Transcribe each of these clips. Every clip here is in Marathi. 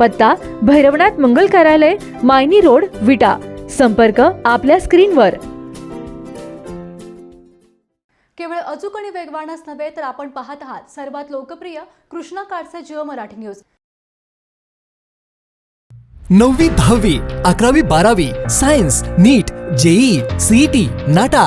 पत्ता भैरवनाथ मंगल कार्यालय मायनी रोड विटा. संपर्क आपल्या स्क्रीनवर. केवळ अचूक आणि वेगवानच नव्हे तर आपण पाहत आहात सर्वात लोकप्रिय कृष्णा काडचे जिओ मराठी न्यूज. नववी दहावी अकरावी बारावी science NEET JEE CET NATA.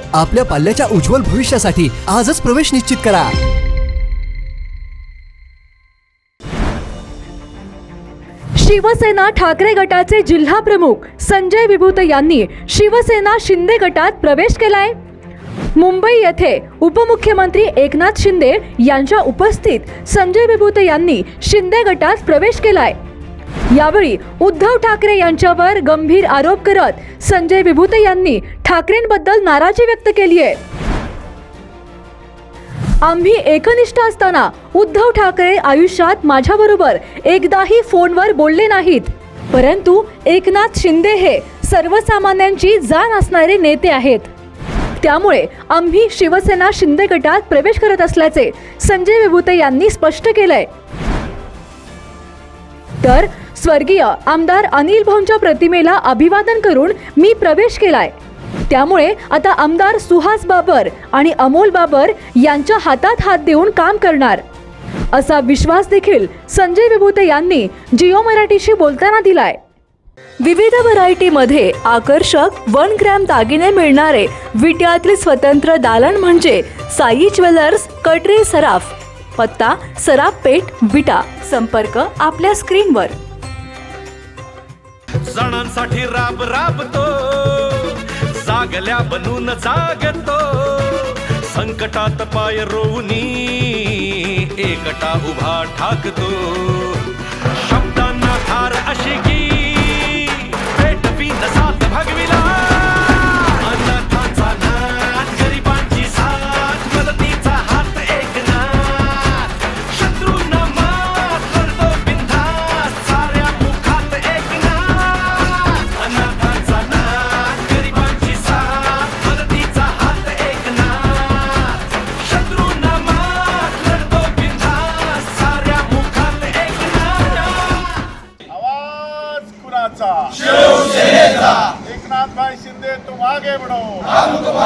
आपल्या पाल्याच्या उज्ज्वल भविष्यासाठी आजच प्रवेश निश्चित करा. शिवसेना ठाकरे गटाचे जिल्हा प्रमुख संजय विभूत यांनी शिवसेना शिंदे गटात प्रवेश केलाय. मुंबई येथे उपमुख्यमंत्री एकनाथ शिंदे यांच्या उपस्थित संजय विभूत यांनी शिंदे गटात प्रवेश केलाय. यावेळी उद्धव ठाकरे यांच्यावर गंभीर आरोप करत संजय विभूते यांनी ठाकरेंबद्दल नाराजी व्यक्त केली आहे. आम्ही एकनिष्ठ असताना उद्धव ठाकरे आयुष्यात माझ्याबरोबर एकदाही फोनवर बोलले नाहीत. परंतु एकनाथ शिंदे हे सर्वसामान्यांची जाण असणारे नेते आहेत. त्यामुळे आम्ही शिवसेना शिंदे गटात प्रवेश करत असल्याचे संजय विभूते यांनी स्पष्ट केलंय. तर स्वर्गीय आमदार अनिल भाऊंच्या प्रतिमेला अभिवादन करून मी प्रवेश केलाय. त्यामुळे आता आमदार सुहास बाबर आणि अमोल बाबर यांच्या हातात हात देऊन काम करणार. असा विश्वास देखील संजय विभूते यांनी जिओ मराठीशी बोलताना दिलाय. विविध व्हरायटीमध्ये आकर्षक वन ग्रॅम दागिने मिळणारे विट्यातील स्वतंत्र दालन म्हणजे साई ज्वेलर्स कटरे सराफ पत्ता सराफ पेठ विटा. संपर्क आपल्या स्क्रीनवर. सणांसाठी राब राबतो जागल्या बनून जागतो. संकटात पाय रोवनी एकटा उभा ठाकतो.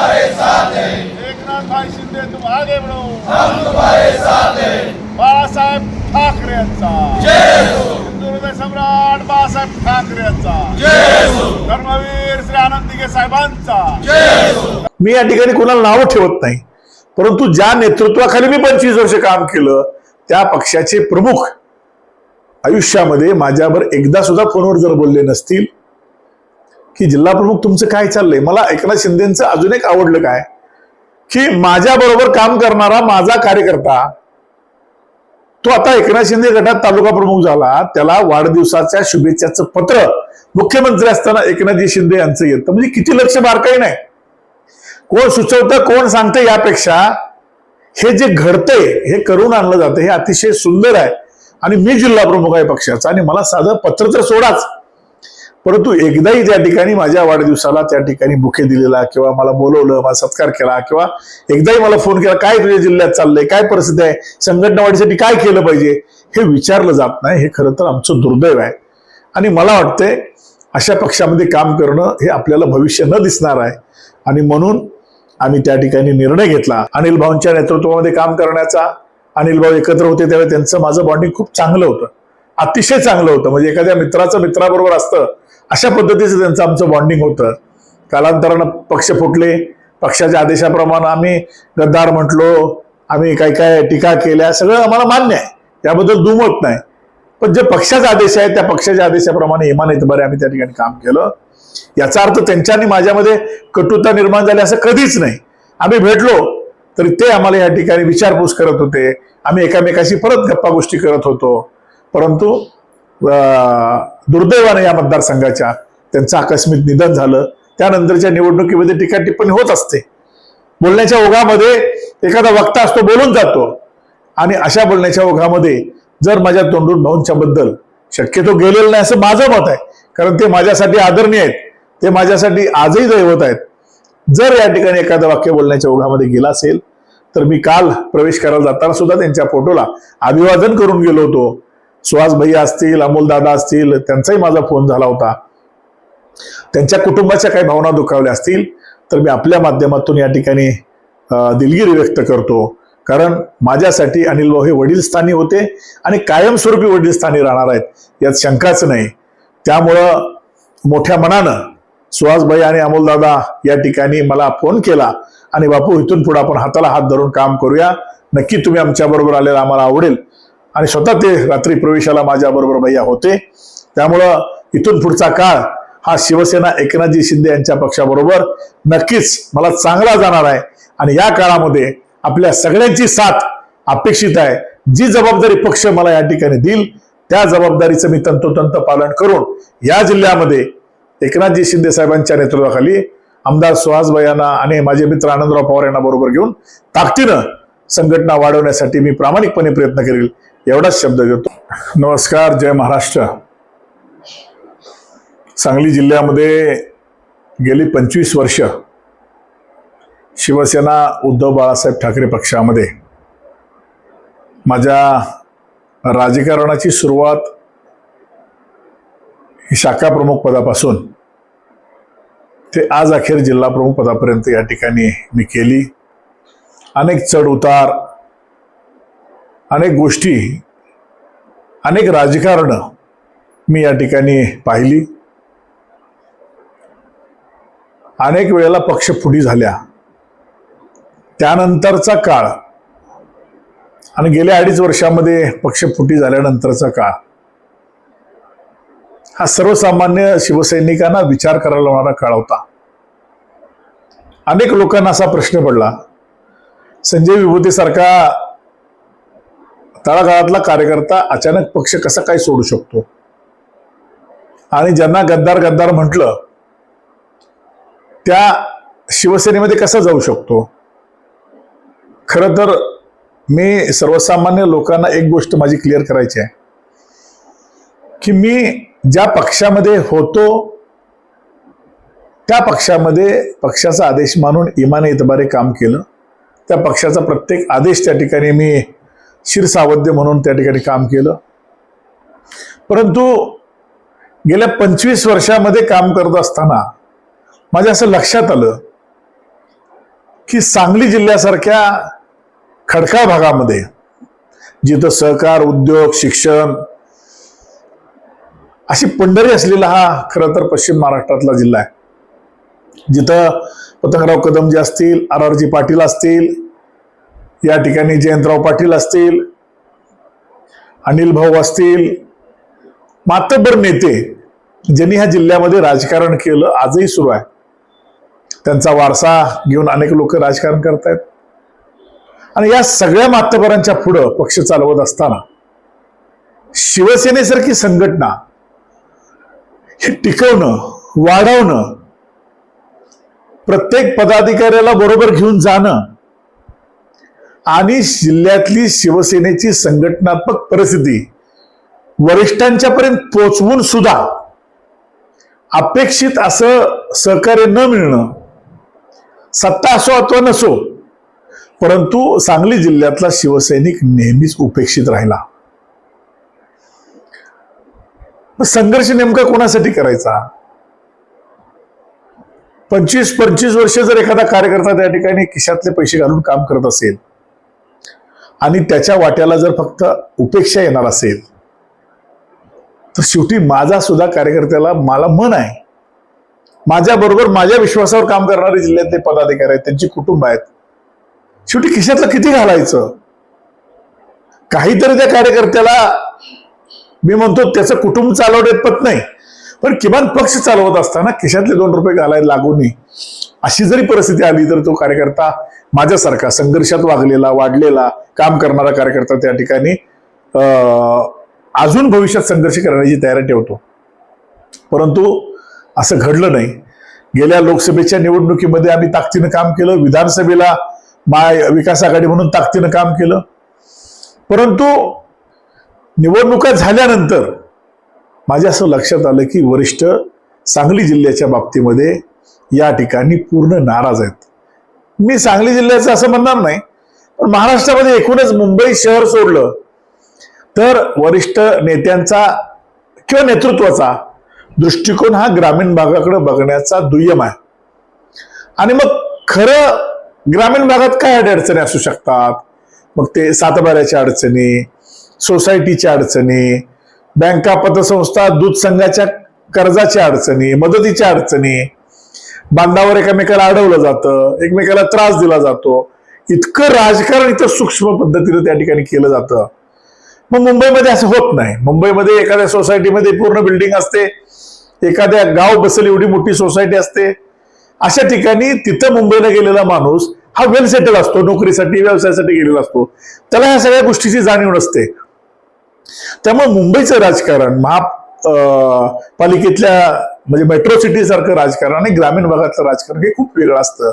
तुम्हारे साथ हैं एकनाथ भाई शिंदे तुम आगे बढ़ो. हम तुम्हारे साथ हैं बाळासाहेब ठाकरे यांचा. हिंदू। हृदय सम्राट बाळासाहेब ठाकरे यांचा. धर्मवीर श्री आनंद दिघे साहेबांचा. मी या ठिकाणी कोणाला नावं ठेवत नाही परंतु ज्या नेतृत्वाखाली मी पंचवीस वर्ष काम केलं त्या पक्षाचे प्रमुख आयुष्यामध्ये माझ्यावर एकदा सुद्धा फोनवर जर बोलले नसतील की जिल्हा प्रमुख तुमचं काय चाललंय? मला एकनाथ शिंदेचं अजून एक आवडलं काय? की माझ्या बरोबर काम करणारा माझा कार्यकर्ता तो आता एकनाथ शिंदे गटात तालुका प्रमुख झाला. त्याला वाढदिवसाच्या शुभेच्छाचं पत्र मुख्यमंत्री असताना एकनाथजी शिंदे यांचं येतं. म्हणजे किती लक्ष बारकाई नाही कोण सुचवतं कोण सांगतं यापेक्षा हे जे घडतंय हे करून आणलं जातं हे अतिशय सुंदर आहे. आणि मी जिल्हा प्रमुख आहे पक्षाचा आणि मला साधं पत्र तर सोडाच. परंतु एकदाही त्या ठिकाणी माझ्या वाढदिवसाला त्या ठिकाणी बुके दिलेला किंवा मला बोलवलं मला सत्कार केला किंवा एकदाही मला फोन केला काय तुझ्या जिल्ह्यात चाललंय? काय परिस्थिती आहे? संघटना वाढीसाठी काय केलं पाहिजे? हे विचारलं जात नाही. हे खरं तर आमचं दुर्दैव आहे. आणि मला वाटतंय अशा पक्षामध्ये काम करणं हे आपल्याला भविष्य न दिसणार आहे. आणि म्हणून आम्ही त्या ठिकाणी निर्णय घेतला. अनिल भाऊंच्या नेतृत्वामध्ये काम करण्याचा अनिल भाऊ एकत्र होते त्यावेळी त्यांचं माझं बॉन्डिंग खूप चांगलं होतं. अतिशय चांगलं होतं. म्हणजे एखाद्या मित्राचं मित्राबरोबर असतं अशा पद्धतीचं त्यांचं आमचं बॉन्डिंग होतं. कालांतरानं पक्ष फुटले. पक्षाच्या आदेशाप्रमाणे आम्ही गद्दार म्हटलो आम्ही काय काय टीका केल्या सगळं आम्हाला मान्य आहे. त्याबद्दल दुमत नाही. पण जे पक्षाचा आदेश आहे त्या पक्षाच्या आदेशाप्रमाणे इमान इतबारे आम्ही त्या ठिकाणी काम केलं. याचा अर्थ त्यांच्यानी माझ्यामध्ये कटुता निर्माण झाली असं कधीच नाही. आम्ही भेटलो तरी ते आम्हाला या ठिकाणी विचारपूस करत होते. आम्ही एकामेकाशी परत गप्पा गोष्टी करत होतो. परंतु दुर्दैवाने या मतदारसंघाच्या त्यांचं आकस्मिक निधन झालं. त्यानंतरच्या निवडणुकीमध्ये टीका टिप्पणी होत असते. बोलण्याच्या ओघामध्ये एखादा वक्ता असतो बोलून जातो. आणि अशा बोलण्याच्या ओघामध्ये जर माझ्या तोंडून भाऊंच्या बद्दल शक्यतो गेलेलं नाही असं माझं मत आहे. कारण ते माझ्यासाठी आदरणीय आहेत. ते माझ्यासाठी आजही दैवत आहेत. जर या ठिकाणी एखादं वाक्य बोलण्याच्या ओघामध्ये गेला असेल तर मी काल प्रवेश करायला जाताना सुद्धा त्यांच्या फोटोला अभिवादन करून गेलो होतो. सुहास भैया असतील अमोलदादा असतील त्यांचाही माझा फोन झाला होता. त्यांच्या कुटुंबाच्या काही भावना दुखावल्या असतील तर मी आपल्या माध्यमातून या ठिकाणी दिलगिरी व्यक्त करतो. कारण माझ्यासाठी अनिल भाऊ हे वडीलस्थानी होते आणि कायमस्वरूपी वडीलस्थानी राहणार आहेत यात शंकाच नाही. त्यामुळं मोठ्या मनानं सुहासभाई आणि अमोलदादा या ठिकाणी मला फोन केला आणि बापू इथून पुढे आपण हाताला हात धरून काम करूया. नक्की तुम्ही आमच्याबरोबर आलेला आम्हाला आवडेल. आणि स्वतः ते रात्री प्रवेशाला माझ्याबरोबर भैया होते. त्यामुळं इथून पुढचा काळ हा शिवसेना एकनाथजी शिंदे यांच्या पक्षाबरोबर नक्कीच मला चांगला जाणार आहे. आणि या काळामध्ये आपल्या सगळ्यांची साथ अपेक्षित आहे. जी जबाबदारी पक्ष मला या ठिकाणी देईल त्या जबाबदारीचं मी तंतोतंत पालन करून या जिल्ह्यामध्ये एकनाथजी शिंदे साहेबांच्या नेतृत्वाखाली आमदार सुहास भैयांना आणि माझे मित्र आनंदराव पवार यांना बरोबर घेऊन ताकदीनं संघटना वाढवण्यासाठी मी प्रामाणिकपणे प्रयत्न करेल. एवढाच शब्द देतो. नमस्कार जय महाराष्ट्र. सांगली जिल्ह्यामध्ये गेली पंचवीस वर्ष शिवसेना उद्धव बाळासाहेब ठाकरे पक्षामध्ये. माझ्या राजकारणाची सुरुवात ही शाखा प्रमुख पदापासून ते आज अखेर जिल्हा प्रमुख पदापर्यंत या ठिकाणी मी केली. अनेक चढ उतार अनेक गोष्टी अनेक राजकारणं मी या ठिकाणी पाहिली. अनेक वेळेला पक्ष फुटी झाल्या. त्यानंतरचा काळ आणि गेल्या अडीच वर्षामध्ये पक्ष फुटी झाल्यानंतरचा काळ. हा सर्वसामान्य शिवसैनिकांना विचार करायला लावणारा काळ होता. अनेक लोकांना असा प्रश्न पडला संजय विभूतीसारखा तळागाळातला कार्यकर्ता अचानक पक्ष कसा काय सोडू शकतो? आणि ज्यांना गद्दार गद्दार म्हटलं त्या शिवसेनेमध्ये कसा जाऊ शकतो? खरं तर मी सर्वसामान्य लोकांना एक गोष्ट माझी क्लिअर करायची आहे. की मी ज्या पक्षामध्ये होतो त्या पक्षामध्ये पक्षाचा आदेश मानून इमाने इतबारे काम केलं. त्या पक्षाचा प्रत्येक आदेश त्या ठिकाणी मी शिरसावद्य म्हणून त्या ठिकाणी काम केलं. परंतु गेल्या पंचवीस वर्षामध्ये काम करत असताना माझ्या असं लक्षात आलं की सांगली जिल्ह्यासारख्या खडका भागामध्ये जिथं सहकार उद्योग शिक्षण अशी पंढरी असलेला हा खरं तर पश्चिम महाराष्ट्रातला जिल्हा आहे. जिथं पतंगराव कदम जे असतील आर आर जी पाटील असतील या ठिकाणी जयंतराव पाटील असतील अनिल भाऊ असतील मातबर नेते ज्यांनी ह्या जिल्ह्यामध्ये राजकारण केलं आजही सुरू आहे. त्यांचा वारसा घेऊन अनेक लोक राजकारण करतायत. आणि या सगळ्या मातबरांच्या पुढं पक्ष चालवत असताना शिवसेनेसारखी संघटना हे टिकवणं वाढवणं प्रत्येक पदाधिकाऱ्याला बरोबर घेऊन जाणं आणि जिल्ह्यातली शिवसेनेची संघटनात्मक परिस्थिती वरिष्ठांच्या पर्यंत पोचवून सुद्धा अपेक्षित असं सहकार्य न मिळणं सत्ता असो अथवा नसो परंतु सांगली जिल्ह्यातला शिवसैनिक नेहमीच उपेक्षित राहिला. संघर्ष नेमका कोणासाठी करायचा? पंचवीस पंचवीस वर्ष जर एखादा कार्यकर्ता त्या ठिकाणी खिशातले पैसे घालून काम करत असेल आणि त्याच्या वाट्याला जर फक्त उपेक्षा येणार असेल तर शेवटी माझा सुद्धा कार्यकर्त्याला मला मन आहे. माझ्याबरोबर माझ्या विश्वासावर काम करणारे जिल्ह्यातले पदाधिकारी आहेत त्यांची कुटुंब आहेत. शेवटी खिशातलं किती घालायचं? काहीतरी त्या कार्यकर्त्याला मी म्हणतो त्याचं कुटुंब चालवण्यात पत नाही. पण किमान पक्ष चालवत असताना खिशातले दोन रुपये घालायला लागू नये. अशी जरी परिस्थिती आली तर तो कार्यकर्ता माझ्यासारखा संघर्षात वागलेला वाढलेला काम करणारा कार्यकर्ता त्या ठिकाणी अजून भविष्यात संघर्ष करण्याची तयारी ठेवतो. परंतु असं घडलं नाही. गेल्या लोकसभेच्या निवडणुकीमध्ये आम्ही ताकदीनं काम केलं विधानसभेला माय विकास आघाडी म्हणून ताकदीनं काम केलं. परंतु निवडणुका झाल्यानंतर माझ्या असं लक्षात आलं की वरिष्ठ सांगली जिल्ह्याच्या बाबतीमध्ये या ठिकाणी पूर्ण नाराज आहेत. मी सांगली जिल्ह्याचं असं म्हणणार नाही पण महाराष्ट्रामध्ये एकूणच मुंबई शहर सोडलं तर वरिष्ठ नेत्यांचा किंवा नेतृत्वाचा दृष्टिकोन हा ग्रामीण भागाकडे बघण्याचा दुय्यम आहे. आणि मग खरं ग्रामीण भागात काय अडचणी असू शकतात? मग ते सातबाऱ्याच्या अडचणी सोसायटीच्या अडचणी बँका पतसंस्था दूध संघाच्या कर्जाच्या अडचणी मदतीच्या अडचणी बांधावर एकमेकाला अडवलं जातं एकमेकाला त्रास दिला जातो. इतकं राजकारण इथं सूक्ष्म पद्धतीने त्या ठिकाणी केलं जातं. मग मुंबईमध्ये असं होत नाही. मुंबईमध्ये एखाद्या सोसायटीमध्ये पूर्ण बिल्डिंग असते. एखाद्या गाव बसेल एवढी मोठी सोसायटी असते. अशा ठिकाणी तिथं मुंबईला गेलेला माणूस हा वेल सेटल असतो नोकरीसाठी व्यवसायासाठी गेलेला असतो. त्याला ह्या सगळ्या गोष्टीची जाणीव नसते. त्यामुळे मुंबईचं राजकारण महा अं, पालिकेतल्या म्हणजे मेट्रो सिटी सारखं राजकारण आणि ग्रामीण भागातलं राजकारण हे खूप वेगळं असतं.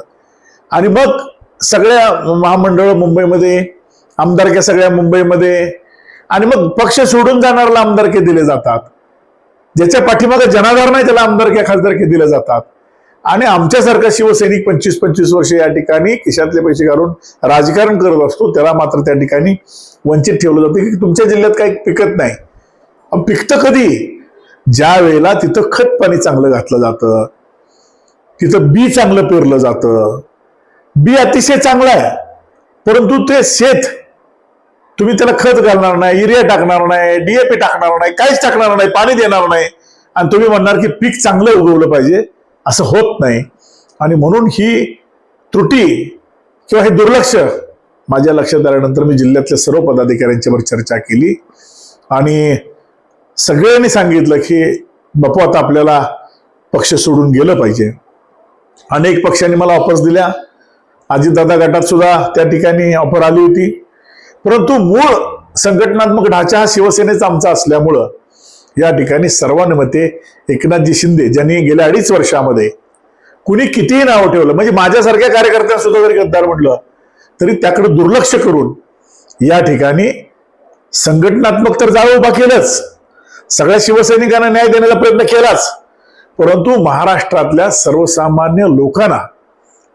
आणि मग सगळ्या महामंडळ मुंबईमध्ये आमदारक्या सगळ्या मुंबईमध्ये आणि मग पक्ष सोडून जाणाऱ्याला आमदारके दिले जातात. ज्याच्या पाठीमागे जनाधार नाही त्याला आमदारक्या खासदारके दिले जातात. आणि आमच्यासारखा शिवसैनिक पंचवीस पंचवीस वर्ष या ठिकाणी खिशातले पैसे घालून राजकारण करत असतो त्याला मात्र त्या ठिकाणी वंचित ठेवलं जातं. की तुमच्या जिल्ह्यात काही पिकत नाही. पिकतं कधी? ज्या वेळेला तिथं खत पाणी चांगलं घातलं जातं तिथं बी चांगलं पेरलं जातं. बी अतिशय चांगलं आहे परंतु ते शेत तुम्ही त्याला खत घालणार नाही युरिया टाकणार नाही डीएपी टाकणार नाही काहीच टाकणार नाही पाणी देणार नाही. आणि तुम्ही म्हणणार की पीक चांगलं उगवलं पाहिजे असं होत नाही. आणि म्हणून ही त्रुटी किंवा हे दुर्लक्ष माझ्या लक्षात आल्यानंतर मी जिल्ह्यातल्या सर्व पदाधिकाऱ्यांच्यावर चर्चा केली. आणि सगळ्यांनी सांगितलं की बापू आता आपल्याला पक्ष सोडून गेलं पाहिजे. अनेक पक्षांनी मला ऑफर्स दिल्या. अजितदादा गटात सुद्धा त्या ठिकाणी ऑफर आली होती. परंतु मूळ संघटनात्मक ढाचा हा शिवसेनेचा आमचा असल्यामुळं या ठिकाणी सर्वानुमते एकनाथजी शिंदे ज्यांनी गेल्या अडीच वर्षामध्ये कुणी कितीही नाव ठेवलं म्हणजे माझ्यासारख्या कार्यकर्त्यांना सुद्धा जरी गद्दार म्हटलं तरी त्याकडे दुर्लक्ष करून या ठिकाणी संघटनात्मक तर जाळं उभा केलंच. सगळ्या शिवसैनिकांना न्याय देण्याचा प्रयत्न केलाच. परंतु महाराष्ट्रातल्या सर्वसामान्य लोकांना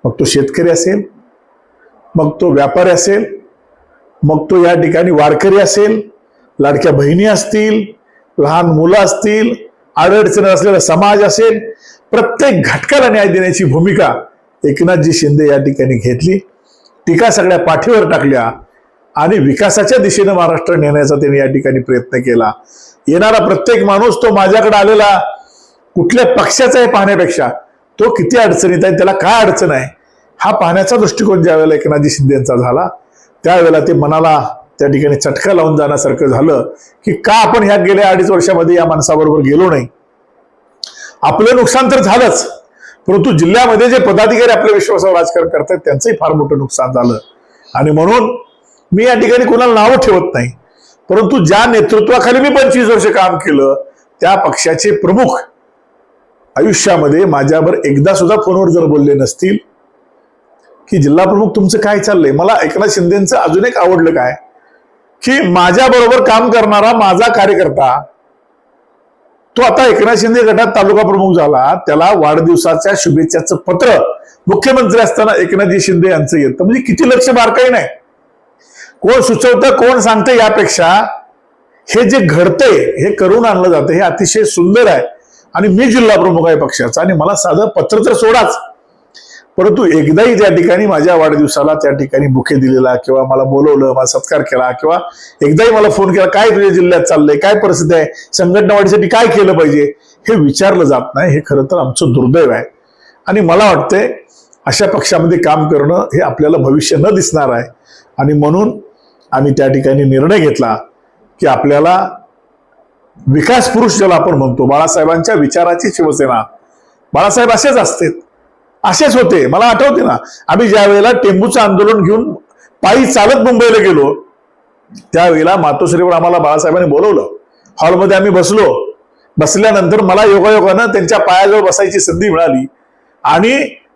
मग तो शेतकरी असेल मग तो व्यापारी असेल मग तो या ठिकाणी वारकरी असेल लाडक्या बहिणी असतील लहान मुलं असतील अडचणी असलेला समाज असेल प्रत्येक घटकाला न्याय देण्याची भूमिका एकनाथजी शिंदे या ठिकाणी घेतली. टीका सगळ्या पाठीवर टाकल्या आणि विकासाच्या दिशेनं महाराष्ट्र नेण्याचा त्यांनी या ठिकाणी प्रयत्न केला. येणारा प्रत्येक माणूस तो माझ्याकडे आलेला कुठल्या पक्षाचा आहे पाहण्यापेक्षा तो किती अडचणीत आहे त्याला काय अडचण आहे हा पाहण्याचा दृष्टिकोन ज्या वेळेला एकनाथजी शिंदे यांचा झाला त्यावेळेला ते मनाला त्या ठिकाणी चटका लावून जाण्यासारखं झालं की का आपण ह्या गेल्या अडीच वर्षामध्ये या माणसाबरोबर गेलो नाही. आपलं नुकसान तर झालंच परंतु जिल्ह्यामध्ये जे पदाधिकारी आपल्या विश्वासावर राजकारण करतात त्यांचंही फार मोठं नुकसान झालं. आणि म्हणून मी या ठिकाणी कोणाला नावं ठेवत नाही. परंतु ज्या नेतृत्वाखाली मी पंचवीस वर्ष काम केलं त्या पक्षाचे प्रमुख आयुष्यामध्ये माझ्यावर एकदा सुद्धा फोनवर जर बोलले नसतील की जिल्हा प्रमुख तुमचं काय चाललंय? मला एकनाथ शिंदेचं अजून एक आवडलं काय? की माझ्या बरोबर काम करणारा माझा कार्यकर्ता तो आता एकनाथ शिंदे गटात तालुका प्रमुख झाला त्याला वाढदिवसाच्या शुभेच्छाचं पत्र मुख्यमंत्री असताना एकनाथजी शिंदे यांचं येतं. म्हणजे किती लक्ष बारकाई नाही कोण सुचवतं कोण सांगतं यापेक्षा हे जे घडतंय हे करून आणलं जातं हे अतिशय सुंदर आहे. आणि मी जिल्हा प्रमुख आहे पक्षाचा आणि मला साधं पत्र तर सोडाच. परंतु एकदाही त्या ठिकाणी माझ्या वाढदिवसाला त्या ठिकाणी बुके दिलेला किंवा मला बोलवलं मला सत्कार केला किंवा एकदाही मला फोन केला काय तुझ्या जिल्ह्यात चाललंय? काय परिस्थिती आहे? संघटना वाढीसाठी काय केलं पाहिजे? हे विचारलं जात नाही. हे खरं तर आमचं दुर्दैव आहे. आणि मला वाटतंय अशा पक्षामध्ये काम करणं हे आपल्याला भविष्य न दिसणार आहे. आणि म्हणून आम्ही त्या ठिकाणी निर्णय घेतला की आपल्याला विकास पुरुष ज्याला आपण म्हणतो बाळासाहेबांच्या विचाराची शिवसेना. बाळासाहेब असेच असते असेच होते. मला आठवते ना आम्ही ज्या वेळेला टेंबूचं आंदोलन घेऊन पायी चालत मुंबईला गेलो त्यावेळेला मातोश्रीवर आम्हाला बाळासाहेबांनी बोलवलं. हॉलमध्ये आम्ही बसलो. बसल्यानंतर मला योगायोगानं त्यांच्या पायाजवळ बसायची संधी मिळाली. आणि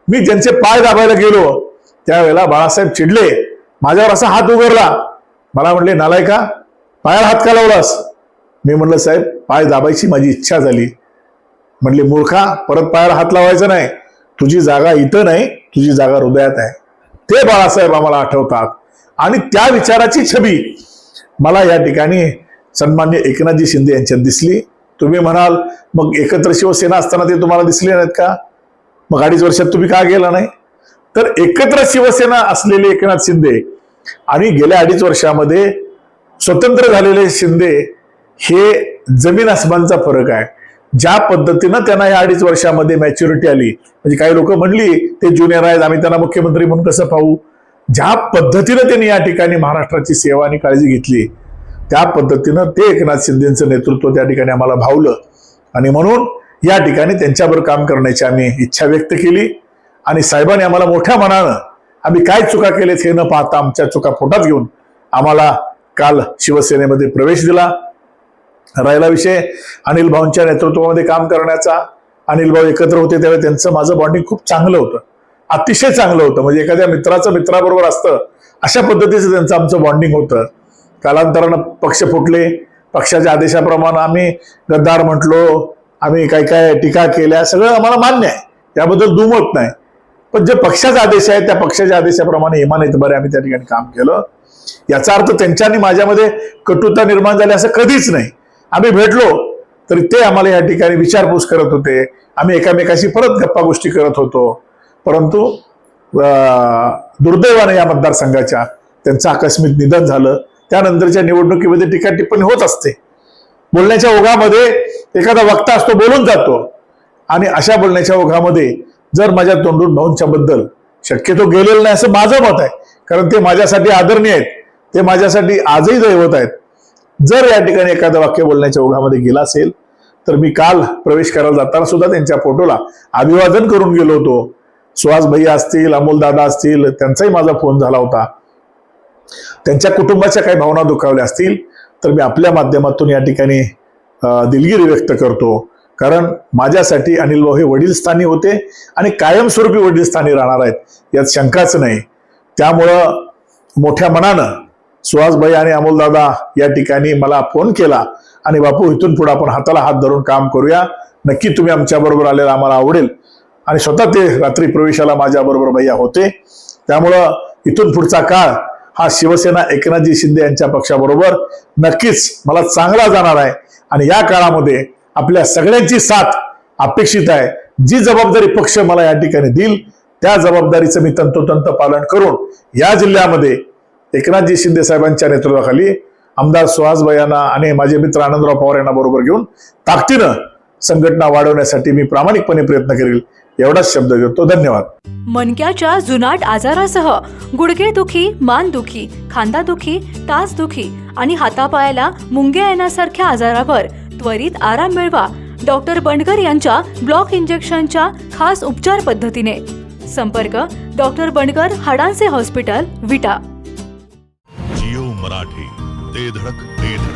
मी ज्यांचे पाय दाबायला गेलो त्यावेळेला बाळासाहेब चिडले. माझ्यावर असा हात उघडला. मला म्हणले नालायका पायाला हात का लावलास? मी म्हणलं साहेब पाय दाबायची माझी इच्छा झाली. म्हणले मूर्खा परत पायाला हात लावायचा नाही. तुझी जागा इथं नाही तुझी जागा हृदयात आहे. ते बाळासाहेब आम्हाला आठवतात. आणि त्या विचाराची छबी मला या ठिकाणी सन्मान्य एकनाथजी शिंदे यांच्यात दिसली. तुम्ही म्हणाल मग एकत्र शिवसेना असताना ते तुम्हाला दिसले नाहीत का? मग अडीच वर्षात तुम्ही का गेला नाही? तर एकत्र शिवसेना असलेले एकनाथ शिंदे आणि गेल्या अडीच वर्षामध्ये स्वतंत्र झालेले शिंदे हे जमीन आसमानचा फरक आहे. ज्या पद्धतीनं त्यांना या अडीच वर्षामध्ये मॅच्युरिटी आली म्हणजे काही लोक म्हणली ते ज्युनियर आहेत आम्ही त्यांना मुख्यमंत्री म्हणून कसं पाहू? ज्या पद्धतीनं त्यांनी या ठिकाणी महाराष्ट्राची सेवा आणि काळजी घेतली त्या पद्धतीनं ते एकनाथ शिंदेचं नेतृत्व त्या ठिकाणी आम्हाला भावलं. आणि म्हणून या ठिकाणी त्यांच्याबरोबर काम करण्याची आम्ही इच्छा व्यक्त केली. आणि साहेबांनी आम्हाला मोठ्या मनानं आम्ही काय चुका केलेत हे न पाहता आमच्या चुका पोटात घेऊन आम्हाला काल शिवसेनेमध्ये प्रवेश दिला. राहिला विषय. अनिल भाऊंच्या नेतृत्वामध्ये काम करण्याचा. अनिल भाऊ एकत्र होते त्यावेळी त्यांचं माझं बॉन्डिंग खूप चांगलं होतं. अतिशय चांगलं होतं. म्हणजे एखाद्या मित्राचं मित्राबरोबर असतं अशा पद्धतीचं त्यांचं आमचं बॉन्डिंग होतं. कालांतरानं पक्ष फुटले. पक्षाच्या आदेशाप्रमाणे आम्ही गद्दार म्हटलो. आम्ही काय काय टीका केल्या. सगळं आम्हाला मान्य आहे. याबद्दल दुमत नाही. पण जे पक्षाचा आदेश आहे त्या पक्षाच्या आदेशाप्रमाणे इमान बरे आम्ही त्या ठिकाणी काम केलं. याचा अर्थ त्यांच्यानी माझ्यामध्ये कटुता निर्माण झाली असं कधीच नाही. आम्ही भेटलो तरी ते आम्हाला या ठिकाणी विचारपूस करत होते. आम्ही एकामेकाशी परत गप्पा गोष्टी करत होतो. परंतु दुर्दैवाने या मतदारसंघाच्या त्यांचं आकस्मिक निधन झालं. त्यानंतरच्या निवडणुकीमध्ये टीका टिप्पणी होत असते. बोलण्याच्या ओघामध्ये एखादा वक्ता असतो बोलून जातो. आणि अशा बोलण्याच्या ओघामध्ये जर माझ्या तोंडून भाऊंच्या बद्दल शक्यतो गेलेलं नाही असं माझं मत आहे कारण ते माझ्यासाठी आदरणीय आहेत ते माझ्यासाठी आजही दैवत आहेत. जर या ठिकाणी एखादं वाक्य बोलण्याच्या ओघामध्ये गेला असेल तर मी काल प्रवेश करायला जाताना सुद्धा त्यांच्या फोटोला अभिवादन करून गेलो होतो. सुहास भैया असतील अमोल दादा असतील त्यांचाही माझा फोन झाला होता. त्यांच्या कुटुंबाच्या काही भावना दुखावल्या असतील तर मी आपल्या माध्यमातून या ठिकाणी दिलगिरी व्यक्त करतो. कारण माझ्यासाठी अनिल भाऊ हे वडीलस्थानी होते आणि कायमस्वरूपी वडीलस्थानी राहणार आहेत. यात शंकाच नाही. त्यामुळं मोठ्या मनानं सुहासभाई आणि अमोलदादा या ठिकाणी मला फोन केला आणि बापू इथून पुढे आपण हाताला हात धरून काम करूया. नक्की तुम्ही आमच्याबरोबर आलेला आम्हाला आवडेल. आणि स्वतः ते रात्री प्रवेशाला माझ्याबरोबर भैया होते. त्यामुळं इथून पुढचा काळ हा शिवसेना एकनाथजी शिंदे यांच्या पक्षाबरोबर नक्कीच मला चांगला जाणार आहे. आणि या काळामध्ये आपल्या सगळ्यांची साथ अपेक्षित आहे. जी जबाबदारी पक्ष मला या ठिकाणी देईल त्या जबाबदारीचं मी तंतोतंत पालन करून या जिल्ह्यामध्ये एकनाथजी शिंदे साहेबांच्या नेतृत्वाखाली आमदार सुहासबाई यांना आणि माझे मित्र आनंदराव पवार यांना बरोबर घेऊन ताकदीनं संघटना वाढवण्यासाठी मी प्रामाणिकपणे प्रयत्न करेल एवढाच शब्द घेतो धन्यवाद. मनक्याच्या जुनाट आजारासह गुडघेदुखी मानदुखी तास दुखी आणि हातापायाला मुंग्या येण्यासारख्या आजारावर त्वरित आराम मिळवा. डॉक्टर बंडकर यांच्या ब्लॉक इंजेक्शनच्या खास उपचार पद्धतीने. संपर्क डॉक्टर बंडकर हाडांचे हॉस्पिटल विटा. जिओ मराठी ते धडक ते धडक.